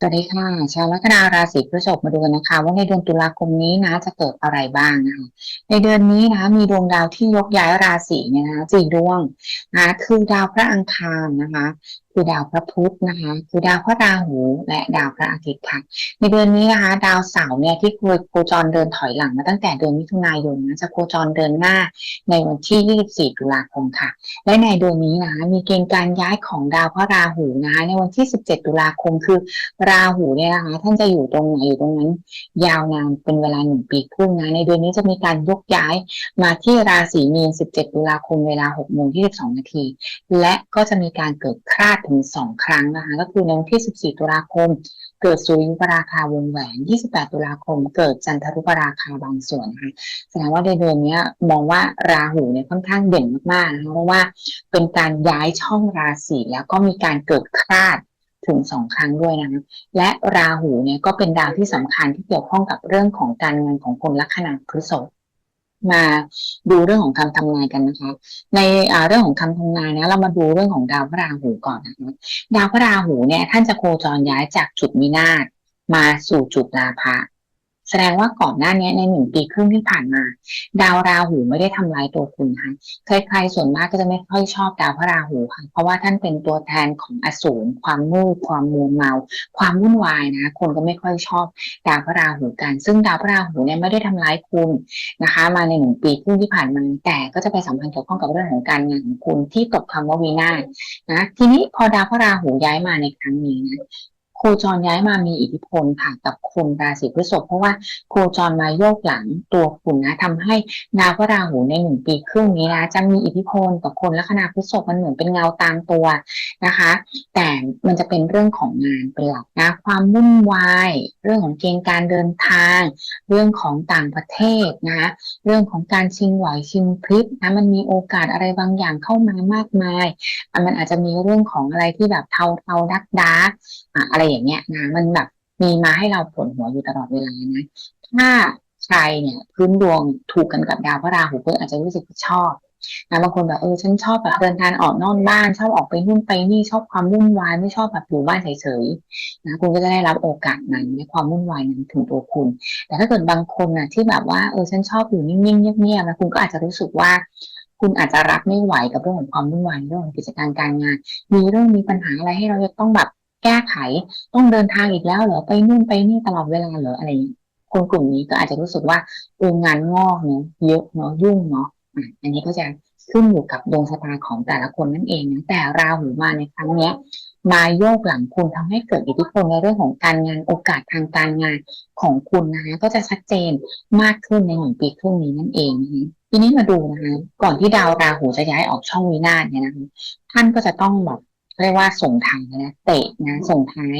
สวัสดีค่ะ ชาวลัคนาราศีพฤษภมาดูกันนะคะ ว่าในเดือนตุลาคมนี้นะจะเกิดอะไรบ้างนะคะในเดือนนี้นะมีดวงดาวที่ยกย้ายราศีเนี่ยนะสี่ดวงนะคือดาวพระอังคารนะคะ คือดาวพระพุธนะคะ คือดาวพระราหูและดาวพระอาทิตย์ค่ะ ในเดือนนี้นะคะ ดาวเสาร์เนี่ยที่โคจรเดินถอยหลังมาตั้งแต่เดือนมิถุนายนนะจะโคจรเดินหน้าในวันที่ 24 ตุลาคมค่ะ และในเดือนนี้นะคะมีเกณฑ์การย้ายของดาวพระราหูนะคะในวันที่ 17 ตุลาคมคือราหูเนี่ยนะคะท่านจะอยู่ตรงไหนอยู่ตรงนั้น ยาวนานเป็นเวลาหนึ่งปีครึ่งนะในเดือนนี้จะมีการยกย้ายมาที่ราศีมีน 17 ตุลาคมเวลา6โมง22นาทีและก็จะมีการเกิดคลาดถึง 2 ครั้งนะคะ ก็คือในวันที่ 14 ตุลาคม เกิดสุริยุปราคาวงแหวน 28 ตุลาคม เกิดจันทรุปราคาบางส่วนนะคะแสดงว่าในเดือนนี้มองว่าราหูเนี่ยค่อนข้างเด่นมากๆนะคะเพราะว่าเป็นการย้ายช่องราศีแล้วก็มีการเกิดคลาดถึงสองครั้งด้วยนะคะและราหูเนี่ยก็เป็นดาวที่สำคัญที่เกี่ยวข้องกับเรื่องของการเงินของคนลัคนาพฤษภ มาดูเรื่องของคำทำนายกันนะคะ ในเรื่องของคำทำนายนะเรามาดูเรื่องของดาวพระราหูก่อนนะคะดาวพระราหูเนี่ยท่านจะโคจรย้ายจากจุดวินาศมาสู่จุดลาภะ แสดงว่าก่อนหน้านี้ในหนึ่งปีครึ่งที่ผ่านมา ดาวราหูไม่ได้ทำลายตัวคุณค่ะใครๆส่วนมากก็จะไม่ค่อยชอบดาวพระราหูค่ะเพราะว่าท่านเป็นตัวแทนของอสูรความมืดความมัวเมา ความวุ่นวายนะ คนก็ไม่ค่อยชอบดาวพระราหูกัน ซึ่งดาวพระราหูเนี่ยไม่ได้ทำร้ายคุณนะคะ มาในหนึ่งปีครึ่งที่ผ่านมาแต่ก็จะไปสัมพันธ์เกี่ยวข้องกับเรื่องของการงานของคุณที่ตกคำว่าวินาศนะทีนี้พอดาวพระราหูย้ายมาในครั้งนี้นะ โคจรย้ายมามีอิทธิพลค่ะกับคนราศีพฤษภเพราะว่าโคจรมาโยกหลังตัวคุณนะทำให้ดาวพระราหูในหนึ่งปีครึ่งนี้นะจะมีอิทธิพลกับคนลัคนาพฤษภมันเหมือนเป็นเงาตามตัวนะคะ แต่มันจะเป็นเรื่องของงานเป็นหลักนะความวุ่นวาย เรื่องของเกณฑ์การเดินทาง เรื่องของต่างประเทศนะคะเรื่องของการชิงไหวชิงพลิบนะมันมีโอกาสอะไรบางอย่างเข้ามามากมาย มันอาจจะมีเรื่องของอะไรที่แบบเทาเทาดักดัก อะไรอย่างเงี้ยนะมันแบบมีมาให้เราปวดหัวอยู่ตลอดเวลานะถ้าใครเนี่ยพื้นดวงถูกกันกับดาวพระราหูก็อาจจะรู้สึกชอบนะบางคนแบบเออฉันชอบแบบเดินทางออกนอกบ้านชอบออกไปนู่นไปนี่ชอบความวุ่นวายไม่ชอบแบบอยู่บ้านเฉยๆนะคุณก็จะได้รับโอกาสนั้นในความวุ่นวายนั้นถึงตัวคุณ แต่ถ้าเกิดบางคนนะที่แบบว่าเออฉันชอบอยู่นิ่งๆเงียบๆนะคุณก็อาจจะรู้สึกว่า คุณอาจจะรับไม่ไหวกับเรื่องของความวุ่นวายเรื่องของกิจการการงาน มีเรื่องมีปัญหาอะไรให้เราจะต้องแบบ แก้ไขต้องเดินทางอีกแล้วเหรอไปนู่นไปนี่ตลอดเวลาเหรออะไรคนกลุ่มนี้ก็อาจจะรู้สึกว่าเอองานงอกเนาะเยอะเนาะยุ่งเนาะอันนี้ก็จะขึ้นอยู่กับดวงชะตาของแต่ละคนนั่นเองนะแต่ราหูมาในครั้งเนี้ยมาโยกหลังคุณทำให้เกิดอิทธิพลในเรื่องของการงานโอกาสทางการงานของคุณนะคะก็จะชัดเจนมากขึ้นในหนึ่งปีครึ่งนี้นั่นเองนะคะทีนี้มาดูนะคะก่อนที่ดาวราหูจะย้ายออกช่องวินาศเนี่ยนะคะท่านก็จะต้องแบบ เรียกว่าส่งท้ายนะเตะนะส่งท้าย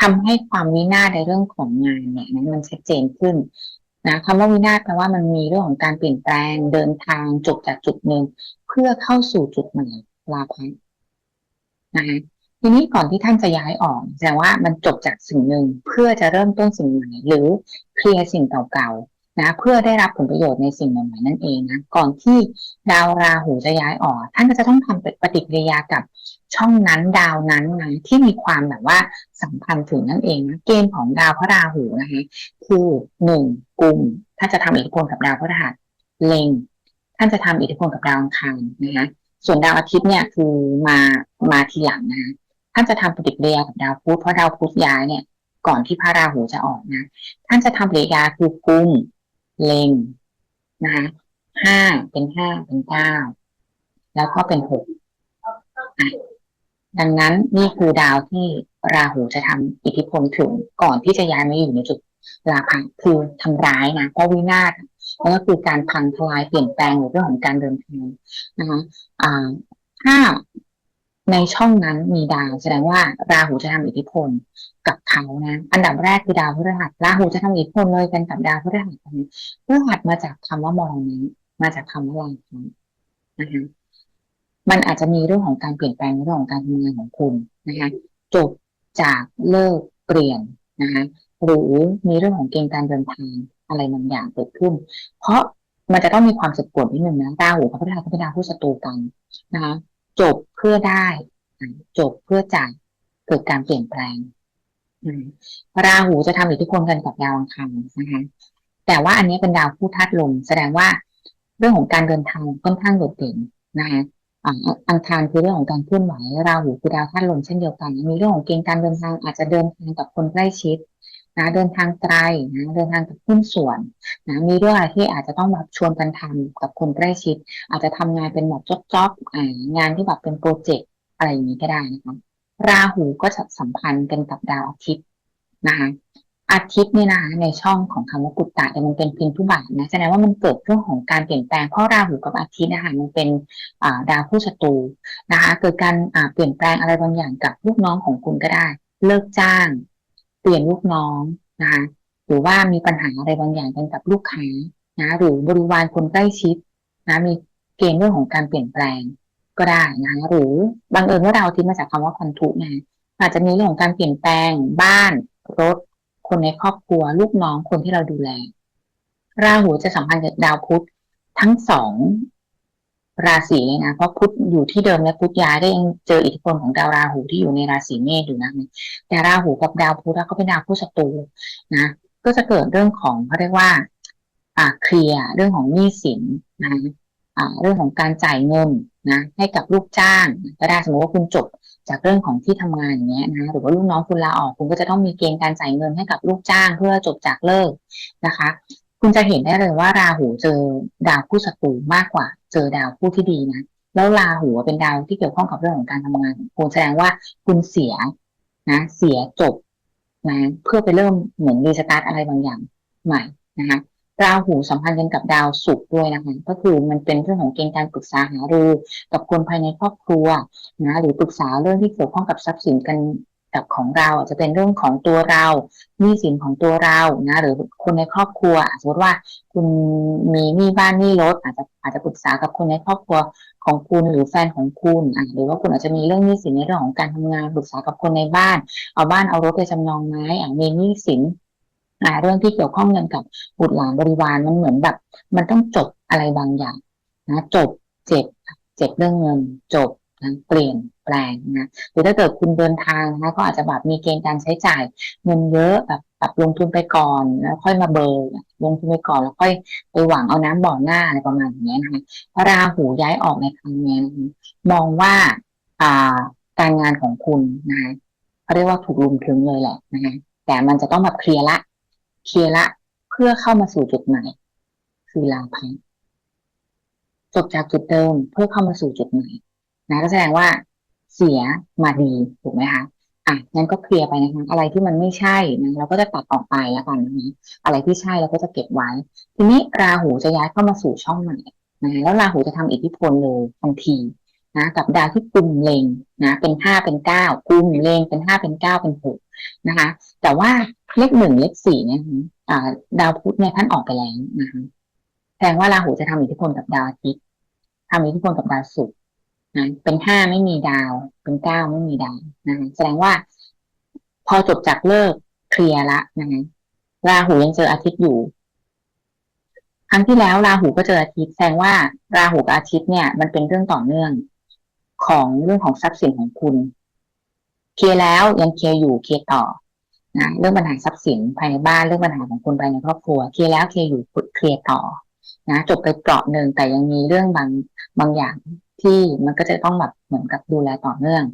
ทำให้ความวินาศในเรื่องของงานเนี่ยนะมันชัดเจนขึ้นนะคำว่าวินาศแปลว่ามันมีเรื่องของการเปลี่ยนแปลงเดินทางจบจากจุดหนึ่งเพื่อเข้าสู่จุดใหม่ลาภัยนะคะทีนี้ก่อนที่ท่านจะย้ายออกแสดงว่ามันจบจากสิ่งหนึ่งเพื่อจะเริ่มต้นสิ่งใหม่หรือเคลียร์สิ่งเก่าๆนะเพื่อได้รับผลประโยชน์ในสิ่งใหม่ๆนั่นเองนะก่อนที่ดาวราหูจะย้ายออก ท่านก็จะต้องทำปฏิกิริยากับ ช่องนั้นดาวนั้นนะที่มีความแบบว่าสัมพันธ์ถึงนั่นเองนะเกณฑ์ของดาวพระราหูนะคะคือหนึ่งกลุ่มท่านจะทำอิทธิพลกับดาวพระหัสเล็งท่านจะทำอิทธิพลกับดาวอังคารนะคะส่วนดาวอาทิตย์เนี่ยคือมามาทีหลังนะท่านจะทำปฏิกิริยากับดาวพุธเพราะดาวพุธย้ายเนี่ย ก่อนที่พระราหูจะออกนะท่านจะทำปฏิกิริยาคือกุมเล็งนะคะห้าเป็นห้าเป็นเก้าแล้วก็เป็นหก ดังนั้นนี่คือดาวที่ราหูจะทำอิทธิพลถึงก่อนที่จะย้ายมาอยู่ในจุดราพังคือทำร้ายนะเพราะวินาศแล้วก็คือการพังทลายเปลี่ยนแปลงในเรื่องของการเดินทางนะคะถ้าในช่องนั้นมีดาวแสดงว่าราหูจะทำอิทธิพลกับเขานะอันดับแรกคือดาวพฤหัสราหูจะทำอิทธิพลเลยกันกับดาวพฤหัสพฤหัสมาจากคำว่ามองนี้มาจากคำว่าลายนะคะ มันอาจจะมีเรื่องของการเปลี่ยนแปลงเรื่องของการทำงานของคุณนะคะจบจากเลิกเปลี่ยนนะคะหรือมีเรื่องของเกณฑ์การเดินทางอะไรบางอย่างเกิดขึ้น เพราะมันจะต้องมีความสุดปวดนิดนึงนะดาหัวพระพุทธเป็นดาวผู้ศัตรูกันนะคะจบเพื่อได้ จบเพื่อจากเกิดการเปลี่ยนแปลงราหูจะทำอิทธิพลกันกับดาวอังคารนะคะแต่ว่าอันนี้เป็นดาวผู้ธาตุลมแสดงว่าเรื่องของการเดินทางค่อนข้างโดดเด่นนะคะ อังคารคือเรื่องของการเคลื่อนไหวราหูคือดาวธาตุลมเช่นเดียวกัน มีเรื่องของเกณฑ์การเดินทางอาจจะเดินทางกับคนใกล้ชิดนะเดินทางไกลนะเดินทางกับหุ้นส่วนนะมีเรื่องอะไรที่อาจจะต้องแบบชวนกันทำกับคนใกล้ชิด อาจจะทำงานเป็นแบบจ็อบๆอ่างานที่แบบเป็นโปรเจกต์อะไรอย่างนี้ก็ได้นะคะราหูก็จะสัมพันธ์กันกับดาวอาทิตย์นะคะ อาทิตย์เนี่ยนะคะในช่องของคำว่ากุตตะแต่มันเป็นพินทุบาทนะแสดงว่ามันเกิดเรื่องของการเปลี่ยนแปลงเพราะราหูกับอาทิตย์นะคะมันเป็นดาวผู้ศัตรูนะคะเกิดการเปลี่ยนแปลงอะไรบางอย่างกับลูกน้องของคุณก็ได้ เลิกจ้าง เปลี่ยนลูกน้องนะคะหรือว่ามีปัญหาอะไรบางอย่างกันกับลูกค้านะหรือบริวารคนใกล้ชิดนะมีเกณฑ์เรื่องของการเปลี่ยนแปลงก็ได้นะคะหรือบังเอิญว่าเราทิตมาจากคำว่าพันธุนะอาจจะมีเรื่องของการเปลี่ยนแปลงบ้านรถ คนในครอบครัว ลูกน้องคนที่เราดูแล ราหูจะสัมพันธ์กับดาวพุธทั้งสองราศีเลยนะเพราะพุธอยู่ที่เดิมและพุธย้ายก็ยังเจออิทธิพลของดาวราหูที่อยู่ในราศีเมษอยู่นะแต่ราหูกับดาวพุธก็เป็นดาวผู้ศัตรูนะก็จะเกิดเรื่องของเขาเรียกว่า อ่าเคลียร์เรื่องของหนี้สินนะเรื่องของการจ่ายเงิน นะให้กับลูกจ้างก็ได้สมมติว่าคุณจบจากเรื่องของที่ทำงานอย่างเงี้ยนะหรือว่าลูกน้องคุณลาออกคุณก็จะต้องมีเกณฑ์การจ่ายเงินให้กับลูกจ้างเพื่อจบจากเลิกนะคะ คุณจะเห็นได้เลยว่าราหูเจอดาวผู้ศัตรูมากกว่า เจอดาวผู้ที่ดีนะแล้วราหูเป็นดาวที่เกี่ยวข้องกับเรื่องของการทำงานคุณแสดงว่าคุณเสียนะเสียจบนะเพื่อไปเริ่มเหมือนรีสตาร์ทอะไรบางอย่างใหม่นะคะ ราหูสัมพันธ์กันกับดาวศุกร์ด้วยนะคะก็คือมันเป็นเรื่องของเกณฑ์การปรึกษาหารือกับคนภายในครอบครัวนะหรือปรึกษาเรื่องที่เกี่ยวข้องกับทรัพย์สินกันกับของเราจะเป็นเรื่องของตัวเราหนี้สินของตัวเรานะหรือคนในครอบครัวสมมติว่าคุณมีหนี้บ้านหนี้รถอาจจะอาจจะปรึกษากับคนในครอบครัวของคุณหรือแฟนของคุณหรือว่าคุณอาจจะมีเรื่องหนี้สินในเรื่องของการทำงานปรึกษากับคนในบ้าน เอาบ้านเอารถไปจำนองไหมมีหนี้สิน เรื่องที่เกี่ยวข้องกันกับบุตรหลานบริวารมันเหมือนแบบ มันต้องจบอะไรบางอย่างนะจบเจ็บเจ็บเรื่องเงินจบนะเปลี่ยนแปลงนะหรือถ้าเกิดคุณเดินทางนะก็อาจจะแบบมีเกณฑ์การใช้จ่ายเงินเยอะแบบแบบลงทุนไปก่อนแล้วค่อยมาเบอร์ลงทุนไปก่อนแล้วค่อยไปหวังเอาน้ำบ่อหน้าอะไรประมาณนี้นะคะพระราหูย้ายออกในครั้งนี้นะมองว่าอ่าการงานของคุณนะคะเขาเรียกว่าถูกลุมถึงเลยแหละนะคะแต่มันจะต้องแบบเคลียร์ละ เคลียร์ละ เพื่อเข้ามาสู่จุดใหม่คือลาภัยจบจากจุดเดิมเพื่อเข้ามาสู่จุดใหม่นะก็แสดงว่าเสียมาดีถูกไหมคะอะงั้นก็เคลียร์ไปนะคะอะไรที่มันไม่ใช่นะเราก็จะตัดออกไปแล้วกันนะอะไรที่ใช่เราก็จะเก็บไว้ ทีนี้ราหูจะย้ายเข้ามาสู่ช่องใหม่นะแล้วราหูจะทำอิทธิพลเลยทันทีนะกับดาวที่กลุ่มเลงนะเป็นห้าเป็นเก้ากลุ่มเลงเป็นห้าเป็นเก้าเป็นหกนะคะ แต่ว่าเลขหนึ่งเลขสี่เนี่ยดาวพุธเนี่ยท่านออกไปแล้วนะคะแสดงว่าราหูจะทำอิทธิพลกับดาวอาทิตย์ทำอิทธิพลกับดาวศุกร์นะเป็นห้าไม่มีดาว เป็นเก้าไม่มีดาวนะคะแสดงว่า พอจบจากเลิกเคลียร์ละนะคะราหูยังเจออาทิตย์อยู่ ครั้งที่แล้วราหูก็เจออาทิตย์แสดงว่าราหูกับอาทิตย์เนี่ย มันเป็นเรื่องต่อเนื่องของเรื่องของทรัพย์สินของคุณ เคลียร์แล้วยังเคลียร์อยู่เคลียร์ต่อ นะเรื่องปัญหาทรัพย์สินภายในบ้านเรื่องปัญหาของคุณภายในครอบครัวเคลียร์แล้วเคลียร์อยู่เคลียร์ต่อนะจบไปเปราะหนึ่งแต่ยังมีเรื่องบางบางอย่างที่มันก็จะต้องแบบเหมือนกับดูแลต่อเนื่อง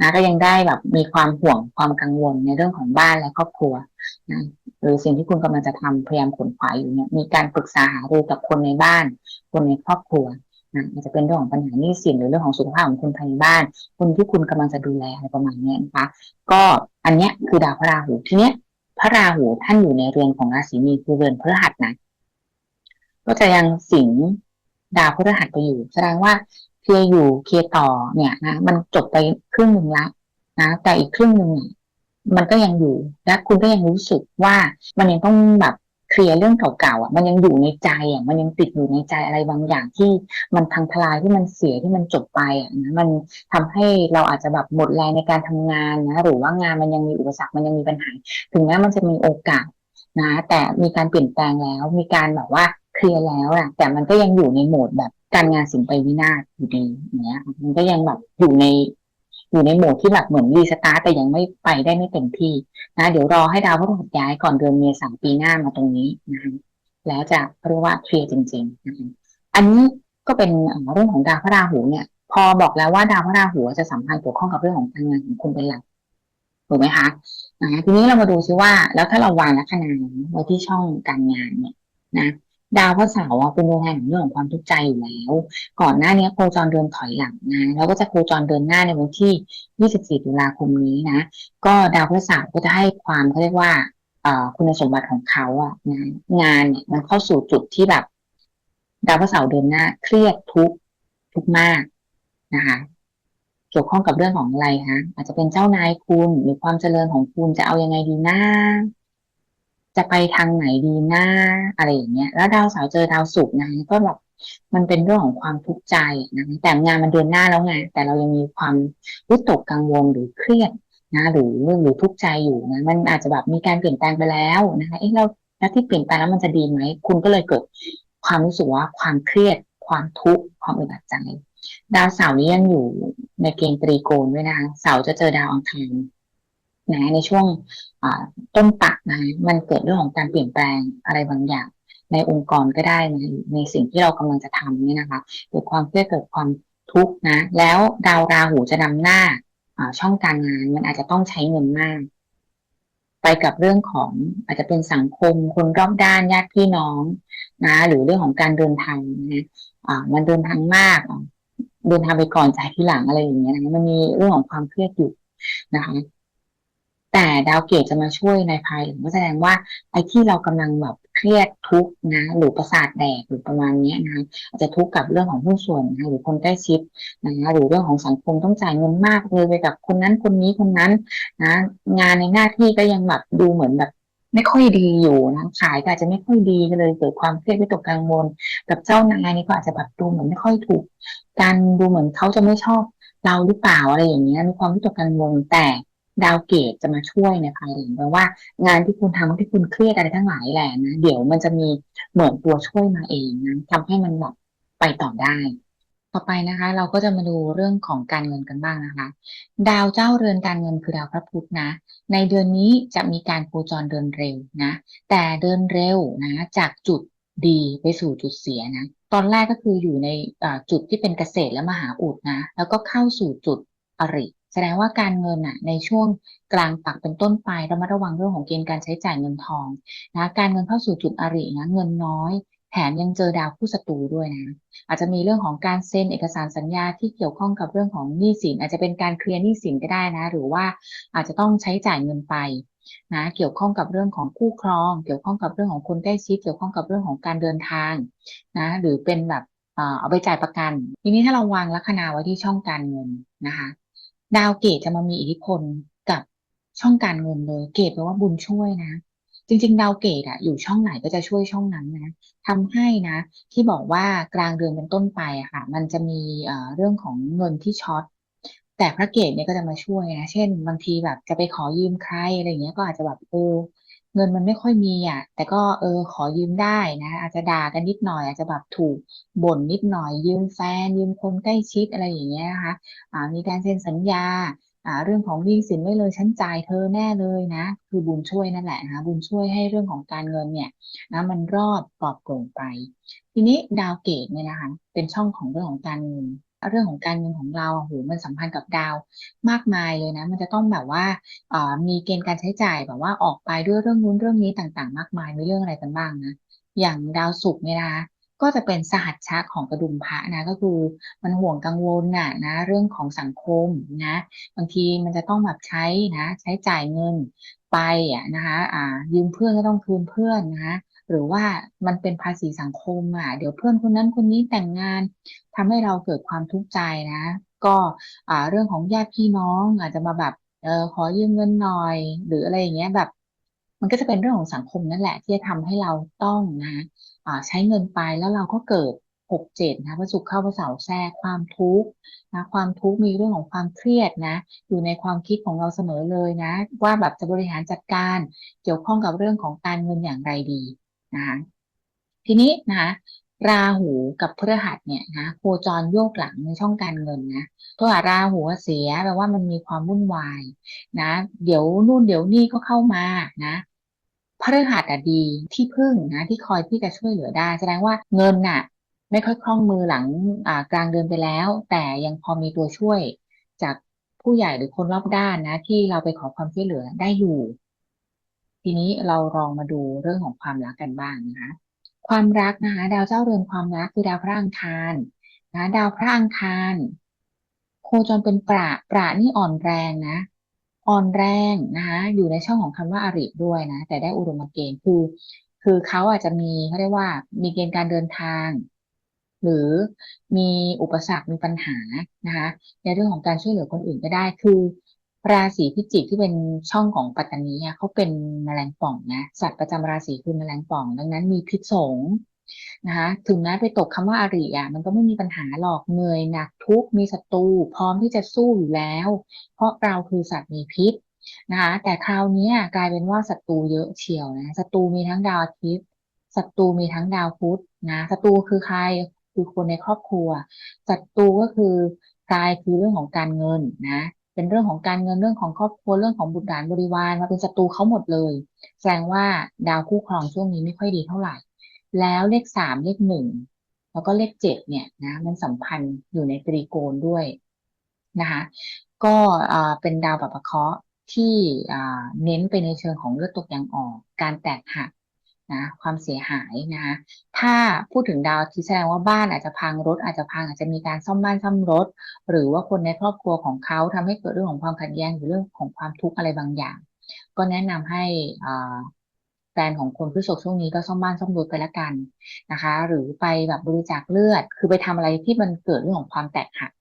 นะก็ยังได้แบบมีความห่วงความกังวลในเรื่องของบ้านและครอบครัวนะหรือสิ่งที่คุณกำลังจะทำพยายามขนขวายอยู่เนี่ยมีการปรึกษาหารือกับคนในบ้าน คนในครอบครัว นะอาจจะเป็นเรื่องของปัญหาหนี้สินหรือเรื่องของสุขภาพของคนภายในบ้าน คนที่คุณกำลังจะดูแลอะไรประมาณนี้นะคะ ก็อันเนี้ยคือดาวพระราหูทีเนี้ยพระราหูท่านอยู่ในเรือนของราศีมีคือเรือนพฤหัสนะก็จะยังสิงดาวพฤหัสไปอยู่ แสดงว่าเคลียอยู่เคลียต่อเนี่ยนะมันจบไปครึ่งหนึ่งละนะแต่อีกครึ่งหนึ่งมันก็ยังอยู่และคุณก็ยังรู้สึกว่ามันยังต้องแบบ เคลียร์เรื่องเก่าๆอะ มันยังอยู่ในใจอะมันยังติดอยู่ในใจอะไรบางอย่างที่มันพังทลายที่มันเสียที่มันจบไปอะนะมันทำให้เราอาจจะแบบหมดแรงในการทำงานนะหรือว่างานมันยังมีอุปสรรคมันยังมีปัญหา ถึงแม้มันจะมีโอกาสนะ แต่มีการเปลี่ยนแปลงแล้ว มีการแบบว่าเคลียร์แล้วอะ แต่มันก็ยังอยู่ในโหมดแบบการงานสินไปวินาศอยู่ดีอย่างเงี้ย มันก็ยังแบบอยู่ใน อยู่ในโหมดที่แบบเหมือนรีสตาร์ทแต่ยังไม่ไปได้ไม่เต็มที่นะเดี๋ยวรอให้ดาวพฤหัสย้ายก่อนเดือนเมษายนปีหน้ามาตรงนี้นะคะแล้วจะเรียกว่าเคลียร์จริงๆนะคะอันนี้ก็เป็นเรื่องของดาวพระราหูเนี่ย พอบอกแล้วว่าดาวพระราหูจะสัมพันธ์เกี่ยวข้องกับเรื่องของการงานของคุณเป็นหลักถูกไหมคะนะทีนี้เรามาดูซิว่า แล้วถ้าเราวางลัคนาไว้ที่ช่องการงานเนี่ยนะ ดาวพระเสาร์เป็นตัวแทนของเรื่องของความทุกข์ใจอยู่แล้ว ก่อนหน้านี้โคจรเดินถอยหลังนะแล้วก็จะโคจรเดินหน้าในวันที่ 24 ตุลาคมนี้นะ ก็ดาวพฤหัสาร์ก็จะให้ความเขาเรียกว่าคุณสมบัติของเขาอะงานงานเนี่ยมันเข้าสู่จุดที่แบบ ดาวพฤหัสาร์เดินหน้า เครียดทุกทุกมากนะคะเกี่ยวข้องกับเรื่องของอะไรคะอาจจะเป็นเจ้านายคุณหรือความเจริญของคุณจะเอายังไงดีนะ จะไปทางไหนดีหน้าอะไรอย่างเงี้ย แล้วดาวเสาร์เจอดาวศุกร์นะก็แบบมันเป็นเรื่องของความทุกข์ใจนะแต่งานมันเดือนหน้าแล้วไงแต่เรายังมีความวิตกกังวลหรือเครียดนะหรือหรือทุกข์ใจอยู่นะมันอาจจะแบบมีการเปลี่ยนแปลงไปแล้วนะคะเอ๊ะเราแล้วที่เปลี่ยนแปลงแล้วมันจะดีไหมคุณก็เลยเกิดความรู้สึกว่าความเครียด ความทุกข์ความอึดอัดใจดาวเสาร์นี้ยังอยู่ในเกณฑ์ตรีโกณด้วยนะคะเสาร์จะเจอดาวอังคาร นะในช่วงต้นปักนะมันเกิดเรื่องของการเปลี่ยนแปลงอะไรบางอย่าง ในองค์กรก็ได้นะในสิ่งที่เรากำลังจะทำเนี่ยนะคะเกิดความเครียดเกิดความทุกข์นะ แล้วดาวราหูจะนำหน้าช่องการงานมันอาจจะต้องใช้เงินมาก ไปกับเรื่องของอาจจะเป็นสังคมคนรอบด้านญาติพี่น้องนะหรือเรื่องของการเดินทางนะอ่ามันเดินทางมากเดินทางไปก่อนจ่ายที่หลังอะไรอย่างเงี้ยนะมันมีเรื่องของความเครียดอยู่นะคะ แต่ดาวเกตจะมาช่วยในภายหลังก็แสดงว่าไอ้ที่เรากำลังแบบเครียดทุกนะ หรือประสาทแดกหรือประมาณนี้นะอาจจะทุกข์กับเรื่องของผู้นส่วนนะหรือคนใกล้ชิดนะหรือเรื่องของสังคมต้องจ่ายเงินมากเลยไปกับคนนั้นคนนี้คนนั้นนะงานในหน้าที่ก็ยังแบบดูเหมือนแบบไม่ค่อยดีอยู่นะขายก็อาจจะไม่ค่อยดีก็เลยเกิดความเครียดวิตกกังวลกับเจ้านายนี่ก็อาจจะแบบดูเหมือนไม่ค่อยถูก การดูเหมือนเขาจะไม่ชอบเราหรือเปล่าอะไรอย่างเงี้ยมีความวิตกกังวลแต่ ดาวเกตจะมาช่วยในภายหลังแปลว่า งานที่คุณทำที่คุณเครียดอะไรทั้งหลายแหละนะเดี๋ยวมันจะมีเหมือนตัวช่วยมาเองนะทำให้มันแบบไปต่อได้ ต่อไปนะคะ เราก็จะมาดูเรื่องของการเงินกันบ้างนะคะ ดาวเจ้าเรือนการเงินคือดาวพระพุธนะ ในเดือนนี้จะมีการโคจรเดินเร็วนะ แต่เดินเร็วนะ จากจุดดีไปสู่จุดเสียนะ ตอนแรกก็คืออยู่ในจุดที่เป็นเกษตรและมหาอุดนะ แล้วก็เข้าสู่จุดอริ แสดงว่าการเงินอะในช่วงกลางปักเป็นต้นไปเรามาระวังเรื่องของเกณฑ์การใช้จ่ายเงินทองนะการเงินเข้าสู่จุดอรินะเงินน้อยแถมยังเจอดาวผู้ศัตรูด้วยนะ อาจจะมีเรื่องของการเซ็นเอกสารสัญญาที่เกี่ยวข้องกับเรื่องของหนี้สิน อาจจะเป็นการเคลียร์หนี้สินก็ได้นะ หรือว่าอาจจะต้องใช้จ่ายเงินไปนะเกี่ยวข้องกับเรื่องของคู่ครอง เกี่ยวข้องกับเรื่องของคนใกล้ชิด เกี่ยวข้องกับเรื่องของการเดินทางนะหรือเป็นแบบเอาไปจ่ายประกัน ทีนี้ถ้าเราวางลัคนาไว้ที่ช่องการเงินนะคะ ดาวเกตจะมามีอิทธิพลกับช่องการเงินเลย เกตแปลว่าบุญช่วยนะ จริง ๆ ดาวเกตอะอยู่ช่องไหนก็จะช่วยช่องนั้นนะทำให้นะ ที่บอกว่ากลางเดือนเป็นต้นไปอะค่ะ มันจะมีเรื่องของเงินที่ช็อตแต่พระเกตเนี่ยก็จะมาช่วยนะ เช่น บางทีแบบจะไปขอยืมใครอะไรเงี้ยก็อาจจะแบบเออ เงินมันไม่ค่อยมีอะ แต่ก็เออขอยืมได้นะ อาจจะด่ากันนิดหน่อย อาจจะแบบถูกบ่นนิดหน่อย ยืมแฟน ยืมคนใกล้ชิดอะไรอย่างเงี้ยนะคะอ่ามีการเซ็นสัญญาอ่าเรื่องของหนี้สินไม่เลยฉันจ่ายเธอแน่เลยนะ คือบุญช่วยนั่นแหละนะคะบุญช่วยให้เรื่องของการเงินเนี่ยนะมันรอดปลอดโปร่งไป ทีนี้ดาวเกตเนี่ยนะคะเป็นช่องของเรื่องของการเงิน เรื่องของการเงินของเราโหมันสัมพันธ์กับดาวมากมายเลยนะ มันจะต้องแบบว่ามีเกณฑ์การใช้จ่ายแบบว่าออกไปด้วยเรื่องนู้นเรื่องนี้ต่างๆ มากมายมีเรื่องอะไรกันบ้างนะอย่างดาวศุกร์เนี่ยนะก็จะเป็นสหัชชะของกระดุมพระนะก็คือมันห่วงกังวลน่ะนะเรื่องของสังคมนะบางทีมันจะต้องแบบใช้นะใช้จ่ายเงินไปอะนะคะอ่ายืมเพื่อนก็ต้องคืนเพื่อนนะ หรือว่ามันเป็นภาษีสังคมอะเดี๋ยวเพื่อนคนนั้นคนนี้แต่งงานทำให้เราเกิดความทุกข์ใจนะ ก็อ่าเรื่องของญาติพี่น้องอาจจะมาแบบเออขอยืมเงินหน่อย หรืออะไรอย่างเงี้ยแบบ มันก็จะเป็นเรื่องของสังคมนั่นแหละ ที่จะทำให้เราต้องนะอ่าใช้เงินไปแล้วเราก็เกิดหกเจ็ดนะพระศุกร์เข้าพระเสาแทรกความทุกข์นะความทุกข์มีเรื่องของความเครียดนะ อยู่ในความคิดของเราเสมอเลยนะ ว่าแบบจะบริหารจัดการเกี่ยวข้องกับเรื่องของการเงินอย่างไรดี นะคะทีนี้นะคะราหูกับพฤหัสเนี่ยนะโคจรโยกหลังในช่องการเงินนะตัวราหูเสียแปลว่ามันมีความวุ่นวายนะ เดี๋ยวนู่นเดี๋ยวนี่ก็เข้ามานะพฤหัสอะดีที่พึ่งนะ ที่คอยที่จะช่วยเหลือได้ แสดงว่าเงินน่ะ ไม่ค่อยคล่องมือหลังอ่ากลางเดือนไปแล้ว แต่ยังพอมีตัวช่วยจากผู้ใหญ่หรือคนรอบด้านนะ ที่เราไปขอความช่วยเหลือได้อยู่ ทีนี้เราลองมาดูเรื่องของความรักกันบ้างนะคะ ความรักนะคะ ดาวเจ้าเรือนความรักคือดาวพระอังคารนะดาวพระอังคาร โคจรเป็นประประนี่อ่อนแรงนะ อ่อนแรงนะคะอยู่ในช่องของคำว่าอริด้วยนะ แต่ได้อุดมเกณฑ์คือ คือเขาอาจจะมีเขาเรียกว่ามีเกณฑ์การเดินทาง หรือมีอุปสรรคมีปัญหานะคะในเรื่องของการช่วยเหลือคนอื่นก็ได้คือ ราศีพิจิกที่เป็นช่องของปัตตานีอะเขาเป็นแมลงป่องนะสัตว์ประจำราศีคือแมลงป่อง ดังนั้นมีพิษสงนะคะถึงแม้ไปตกคำว่าอาริอะมันก็ไม่มีปัญหาหรอกเหนื่อยหนักทุกมีศัตรูพร้อมที่จะสู้อยู่แล้ว เพราะเราคือสัตว์มีพิษนะคะแต่คราวนี้กลายเป็นว่าศัตรูเยอะเชียวนะศัตรูมีทั้งดาวอาทิตย์ศัตรูมีทั้งดาวพุธนะศัตรูคือใครคือคนในครอบครัวศัตรูก็คือกายคือเรื่องของการเงินนะ เป็นเรื่องของการเงินเรื่องของครอบครัวเรื่องของบุตรหลานบริวารมาเป็นศัตรูเขาหมดเลย แสดงว่าดาวคู่ครองช่วงนี้ไม่ค่อยดีเท่าไหร่ แล้วเลขสามเลขหนึ่งแล้วก็เลขเจ็ดเนี่ยนะมันสัมพันธ์อยู่ในตรีโกณด้วยนะคะก็เป็นดาวแบบประเคราะห์ที่เน้นไปในเชิงของเลือดตกยางออก การแตกหัก นะความเสียหายนะคะถ้าพูดถึงดาวที่แสดงว่าบ้านอาจจะพังรถอาจจะพังอาจจะมีการซ่อมบ้านซ่อมรถ หรือว่าคนในครอบครัวของเขาทำให้เกิดเรื่องของความขัดแย้งหรือเรื่องของความทุกข์อะไรบางอย่าง ก็แนะนำให้แฟนของคนพฤษภช่วงนี้ก็ซ่อมบ้านซ่อมรถไปละกันนะคะ หรือไปแบบบริจาคเลือด คือไปทำอะไรที่มันเกิดเรื่องของความแตกหัก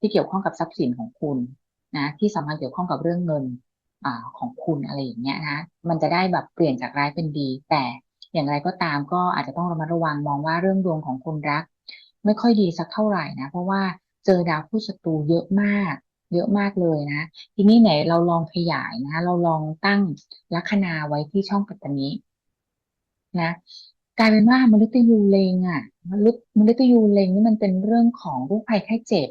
ที่เกี่ยวข้องกับทรัพย์สินของคุณนะที่สำคัญเกี่ยวข้องกับเรื่องเงินอของคุณอะไรอย่างเงี้ยนะมันจะได้แบบเปลี่ยนจากร้ายเป็นดี แต่ อย่างไรก็ตามก็อาจจะต้องระมัดระวังมองว่าเรื่องดวงของคนรัก ไม่ค่อยดีสักเท่าไหร่นะ เพราะว่าเจอดาวผู้ศัตรูเยอะมาก เยอะมากเลยนะ ทีนี้ไหนเราลองขยายนะ เราลองตั้งลัคนาไว้ที่ช่องปัตตานีนะกลายเป็นว่ามฤตยูเลงอะมฤตมฤตยูเลงนี่มันเป็นเรื่องของโรคภัยไข้เจ็บ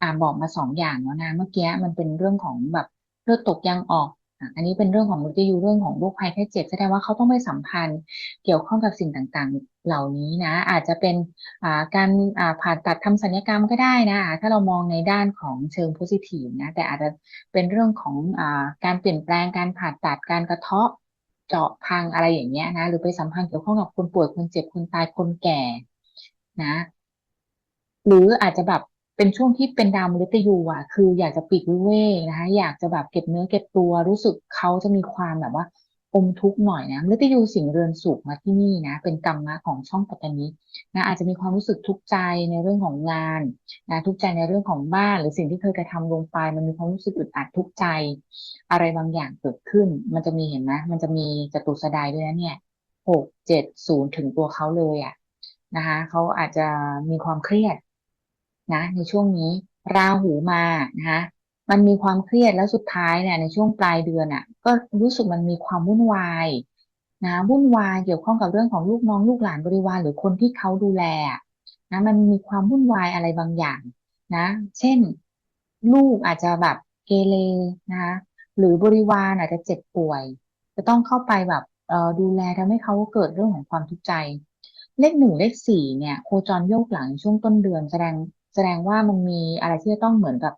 อ่าบอกมาสองอย่างแล้วนะเมื่อกี้มันเป็นเรื่องของแบบเลือดตกยางออก อันนี้เป็นเรื่องของมฤตยูเรื่องของโรคภัยไข้เจ็บแสดงว่าเขาต้องไม่สัมพันธ์เกี่ยวข้องกับสิ่งต่างๆ เหล่านี้นะ อาจจะเป็นการผ่าตัดทำศัลยกรรมก็ได้นะ ถ้าเรามองในด้านของเชิงโพซิทีฟนะ แต่อาจจะเป็นเรื่องของอการเปลี่ยนแปลงการผ่าตัดการกระเทาะเจาะพังอะไรอย่างเงี้ยนะ หรือไปสัมพันธ์เกี่ยวข้องกับคนป่วยคนเจ็บคนตายคนแก่นะ หรืออาจจะแบบ เป็นช่วงที่เป็นดาวมฤตยูอะ คืออยากจะปิดวิเวกนะคะ อยากจะแบบเก็บเนื้อเก็บตัวรู้สึกเขาจะมีความแบบว่าอมทุกข์หน่อยนะมฤตยูสิงเรือนสุขมาที่นี่นะ เป็นกรรมะของช่องปัตตานีนะอาจจะมีความรู้สึกทุกข์ใจในเรื่องของงานนะทุกข์ใจในเรื่องของบ้าน หรือสิ่งที่เคยกระทำลงไป มันมีความรู้สึกอึดอัดทุกข์ใจ อะไรบางอย่างเกิดขึ้น มันจะมีเห็นไหมมันจะมีจตุสดายด้วยนะเนี่ยหกเจ็ดศูนย์ถึงตัวเขาเลยอะนะคะเขาอาจจะมีความเครียด นะในช่วงนี้ราหูมานะคะมันมีความเครียดแล้วสุดท้ายเนี่ยในช่วงปลายเดือนอะ ก็รู้สึกมันมีความวุ่นวายนะวุ่นวายเกี่ยวข้องกับเรื่องของลูกน้องลูกหลานบริวารหรือคนที่เขาดูแลนะมันมีความวุ่นวายอะไรบางอย่างนะ เช่น ลูกอาจจะแบบเกเรนะคะหรือบริวารอาจจะเจ็บป่วย จะต้องเข้าไปแบบดูแลทำให้เขาเกิดเรื่องของความทุกข์ใจ เลขหนึ่งเลขสี่เนี่ยโคจรโยกหลังช่วงต้นเดือนแสดง แสดงว่ามันมีอะไรที่จะต้องเหมือนกับ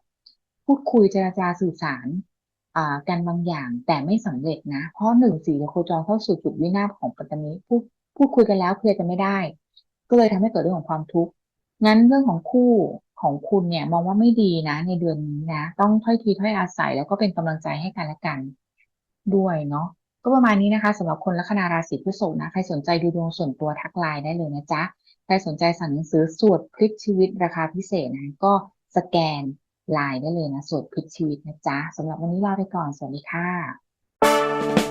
พูดคุยเจรจาสื่อสารกันบางอย่างแต่ไม่สำเร็จนะ เพราะหนึ่งสี่โคจรเข้าสู่จุดวินาศของปัตตานีพูดพูดคุยกันแล้วเคลียร์กันไม่ได้ ก็เลยทำให้เกิดเรื่องของความทุกข์งั้นเรื่องของคู่ของคุณเนี่ยมองว่าไม่ดีนะ ในเดือนนี้นะ ต้องถ้อยทีถ้อยอาศัยแล้วก็เป็นกำลังใจให้กันและกัน ด้วยเนาะก็ประมาณนี้นะคะสำหรับคนลัคนาราศีพฤษภนะ ใครสนใจดูดวงส่วนตัวทักไลน์ได้เลยนะจ๊ะ ครสนใจสั่งหนังสือสวดพลิกชีวิตราคาพิเศษนะก็สแกนไลน์ได้เลยนะสวดพลิกชีวิตนะจ๊ะสำหรับวันนี้ลาไปก่อน สวัสดีค่ะ